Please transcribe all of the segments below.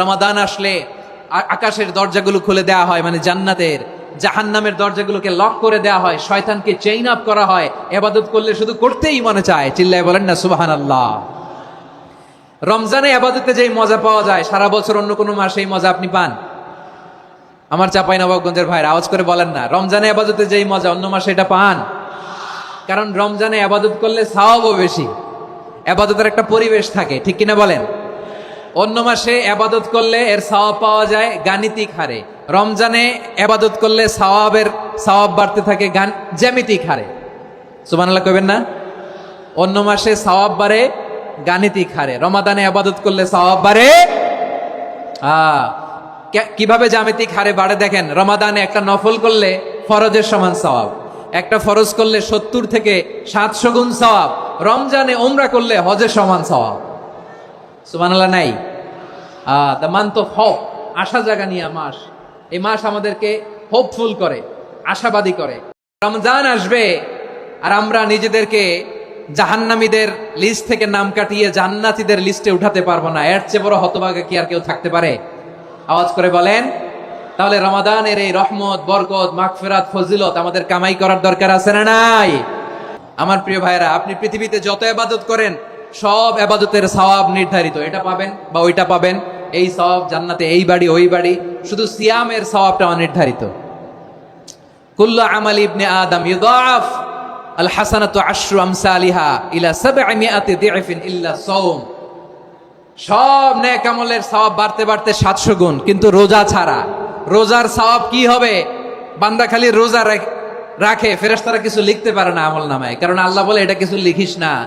রমাদান আসলে আকাশের দরজাগুলো খুলে দেওয়া হয় মানে জান্নাতের জাহান জাহান্নামের দরজাগুলোকে লক করে দেওয়া হয়, শয়তানকে চেইন আপ করা হয়, এবাদত করলে শুধু করতেই মনে চায়, চিল্লায় বলেন না সুবাহান আল্লাহ রমজানে আবাদতে যেই মজা পাওয়া যায়, সারা বছর অন্য কোনো মাসে এই মজা আপনি পান? আমার চাপাই নবাবগঞ্জের ভাইয়ের আওয়াজ করে বলেন না, রমজানে আবাদতে যেই মজা, অন্য মাসে এটা পান? কারণ রমজানে আবাদত করলে সাওয়াবও বেশি আবাদতের একটা পরিবেশ থাকে, ঠিক কিনা বলেন? অন্য মাসে আবাদত করলে এর সওয়াব পাওয়া যায় গাণিতিক হারে। রমজানে আবাদত করলে সওয়াবের সওয়াব বাড়তে থাকে গান জ্যামিতিক হারে। সুবহানাল্লাহ কবেন না? অন্য মাসে সওয়াব বাড়ে গাণিতিক হারে। রমাদানে আবাদত করলে সওয়াব বাড়ে আহ, কীভাবে জ্যামিতিক হারে বাড়ে দেখেন রমাদানে একটা নফল করলে ফরজের সমান সওয়াব একটা ফরজ করলে সত্তর থেকে সাতশো গুণ সওয়াব রমজানে ওমরা করলে হজের সমান সওয়াব। সুবহানাল্লাহ, নাই। দ্য মান্থ অফ হোপ আশা জাগা নিয়ে মাস। এই মাস আমাদেরকে হোপফুল করে, আশাবাদী করে। রমজান আসবে, আর আমরা নিজেদেরকে জাহান্নামীদের লিস্ট থেকে নাম কাটিয়ে জান্নাতীদের লিস্টে উঠাতে পারব না। এর চেয়ে বড় হতভাগে কি আর কেউ থাকতে পারে? আওয়াজ করে বলেন। তাহলে রমাদানের এই রহমত, বরকত, মাগফিরাত, ফজিলত আমাদের কামাই করার দরকার আছে না নাই? আমার প্রিয় ভাইরা আপনি পৃথিবীতে যত আবাদত করেন সব এবাদতের সওয়াব নির্ধারিত। এটা পাবেন বা ওইটা পাবেন, এই সওয়াব জান্নাতে, এই বাড়ি, ওই বাড়ি, শুধু সিয়ামের সওয়াবটা অনির্ধারিত। কুল্লু আমাল ইবনে আদম ইউদাফ, আল হাসানাতু আশরু আমসালিহা ইলা সাবঈমিআতি দিআফিন ইল্লা সাওম। সব নেক আমলের সওয়াব বাড়তে বাড়তে 700 গুণ, কিন্তু রোজা ছাড়া। রোজার সওয়াব কি হবে? বান্দা খালি রোজা রাখ- রাখে, ফেরেশতারা কিছু লিখতে পারে না আমল নামায়। কারণ আল্লাহ বলে, এটা কিছু লিখিস না।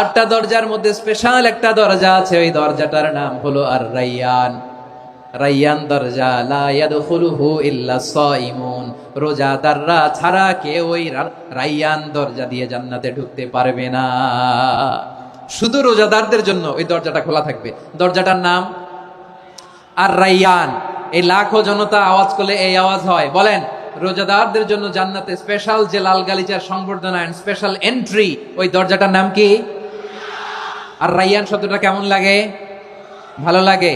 আটটা দরজার মধ্যে স্পেশাল একটা দরজা আছে, ওই দরজাটার নাম হলো আর রাইয়ান। রাইয়ান দরজা, লা ইয়াদখুলুহু ইল্লা সাইমুন। রোজাদাররা ছাড়া কেউ ওই রাইয়ান দরজা দিয়ে জান্নাতে ঢুকতে পারবে না। শুধু রোজাদারদের জন্য ওই দরজাটা খোলা থাকবে। দরজাটার নাম আর রাইয়ান। এই লাখো জনতা আওয়াজ করলে এই আওয়াজ হয়। বলেন, রোজাদারদের জন্য জান্নাতে স্পেশাল যে লাল গালিচার সংবর্ধনা স্পেশাল এন্ট্রি ওই দরজাটার নাম কি? আর রাইয়ান শব্দটা কেমন লাগে? ভালো লাগে?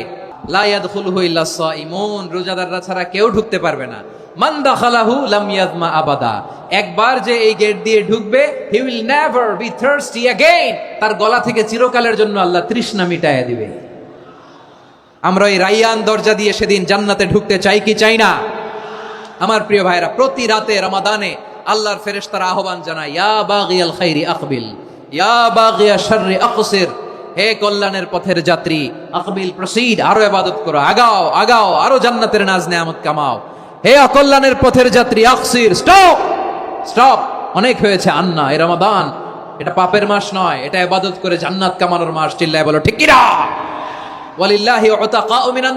ইমন রোজাদাররা ছাড়া কেউ ঢুকতে পারবে না। মান্দা খালাহু লামিয়াজমা আবাদা। একবার যে এই গেট দিয়ে ঢুকবে he will be thirsty again তার গলা থেকে চিরকালের জন্য আল্লাহ তৃষ্ণা মিটায় দিবে। আমরা ওই রাইয়ান দরজা দিয়ে সেদিন জান্নাতে ঢুকতে চাই কি চাই না? আমার প্রিয় ভাইরা, প্রতি রাতে রমাদানে আল্লাহর ফেরেশতারা আহ্বান জানায়, ইয়া বাগিয়াল খাইরি আকবিল ইয়া বাগিয়া শাররি আকসির, হে কল্যাণের পথের যাত্রী, আকবিল প্রসিড আরও ইবাদত করো, আগাও আগাও, আরও জান্নাতের নাজ নেয়ামত কামাও। হে অকল্যাণের পথের যাত্রী, আকসির, স্টপ! স্টপ! অনেক হয়েছে আন্না, এ রমাদান। এটা পাপের মাস নয়, এটা ইবাদত করে জান্নাত কামানোর মাস, চিল্লায় বলো, ঠিক কিনা? ওয়ালিল্লাহি উতাকাউ মিনান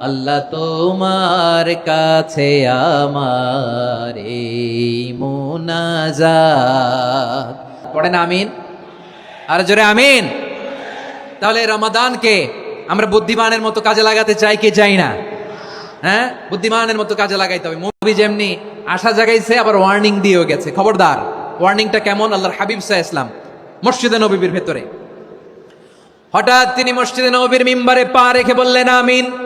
আল্লাহ তোমার কাছে আমার মুনাজাত। পড়েন আমিন? আর জোরে আমিন? তাহলে রমাদানকে আমরা বুদ্ধিমানের মতো কাজে লাগাতে চাই কি চাই না? হ্যাঁ? বুদ্ধিমানের মতো কাজে লাগাইতে হবে। মুভি যেমনি আশা জাগাইছে, আবার ওয়ার্নিং দিয়েও গেছে। খবরদার, ওয়ার্নিংটা কেমন? আল্লাহর হাবিব সাহা ইসলাম, মসজিদে নবীর ভেতরে। হঠাৎ তিনি মসজিদে নবীর মিম্বারে পা রেখে বললেন, আমিন।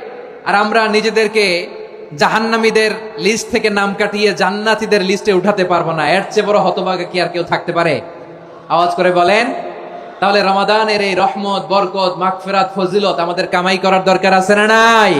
আর আমরা নিজেদেরকে জাহান্নামীদের লিস্ট থেকে নাম কাটিয়ে জান্নাতীদের লিস্টে উঠাতে পারব না। এর চেয়ে বড় হতভাগা কি আর কেউ থাকতে পারে? আওয়াজ করে বলেন, তাহলে রমাদানের এই রহমত, বরকত, মাগফিরাত, ফজিলত আমাদের কামাই করার দরকার আছে না নাই?